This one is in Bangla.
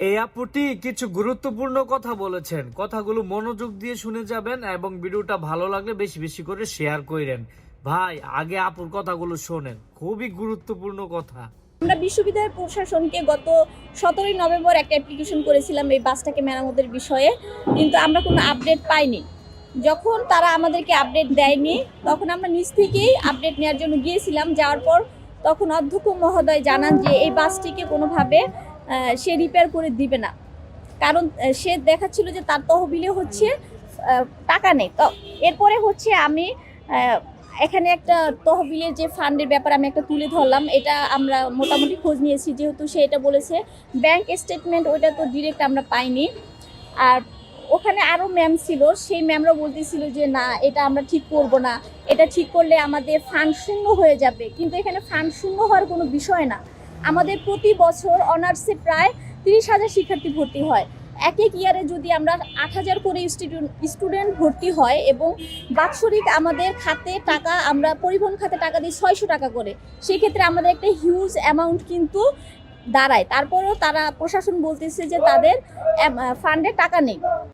এই আপুটি কিছু গুরুত্বপূর্ণ কথা বলেছেন। কথাগুলো মনোযোগ দিয়ে শুনে যাবেন এবং ভিডিওটা ভালো লাগলে বেশি বেশি করে শেয়ার করেন ভাই, আগে আপুর কথাগুলো শোনেন। খুবই গুরুত্বপূর্ণ কথা। আমরা বিশ্ববিদ্যালয় প্রশাসনকে গত সতেরোই নভেম্বর একটা অ্যাপ্লিকেশন করেছিলাম এই বাসটাকে মেরামতের বিষয়ে। কিন্তু আমরা কোনো আপডেট পাইনি। যখন তারা আমাদেরকে আপডেট দেয়নি, তখন আমরা নিজ থেকেই আপডেট নেওয়ার জন্য গিয়েছিলাম। যাওয়ার পর তখন অধ্যক্ষ মহোদয় জানান যে এই বাসটিকে কোনোভাবে সে রিপেয়ার করে দিবে না। কারণ সে দেখাচ্ছিল যে তার তহবিলে হচ্ছে টাকা নেই। তো এরপরে হচ্ছে আমি এখানে একটা তহবিলের যে ফান্ডের ব্যাপারে আমি একটা তুলে ধরলাম, এটা আমরা মোটামুটি খোঁজ নিয়েছি, যেহেতু সে এটা বলেছে। ব্যাংক স্টেটমেন্ট ওইটা তো ডিরেক্ট আমরা পাইনি। আর ওখানে আরও ম্যাম ছিল, সেই ম্যামরা বলতেছিল যে, না, এটা আমরা ঠিক করব না। এটা ঠিক করলে আমাদের ফান্ড শূন্য হয়ে যাবে। কিন্তু এখানে ফান্ড শূন্য হওয়ার কোনো বিষয় না। আমাদের প্রতি বছর অনার্সে প্রায় তিরিশ হাজার শিক্ষার্থী ভর্তি হয়। এক এক ইয়ারে যদি আমরা আট হাজার করে স্টুডেন্ট ভর্তি হয় এবং বাৎসরিক আমাদের খাতে টাকা, আমরা পরিবহন খাতে টাকা দিই ছয়শো টাকা করে সেই ক্ষেত্রে আমাদের একটা হিউজ অ্যামাউন্ট কিন্তু দাঁড়ায়। তারপরেও তারা প্রশাসন বলতেছে যে তাদের ফান্ডে টাকা নেই।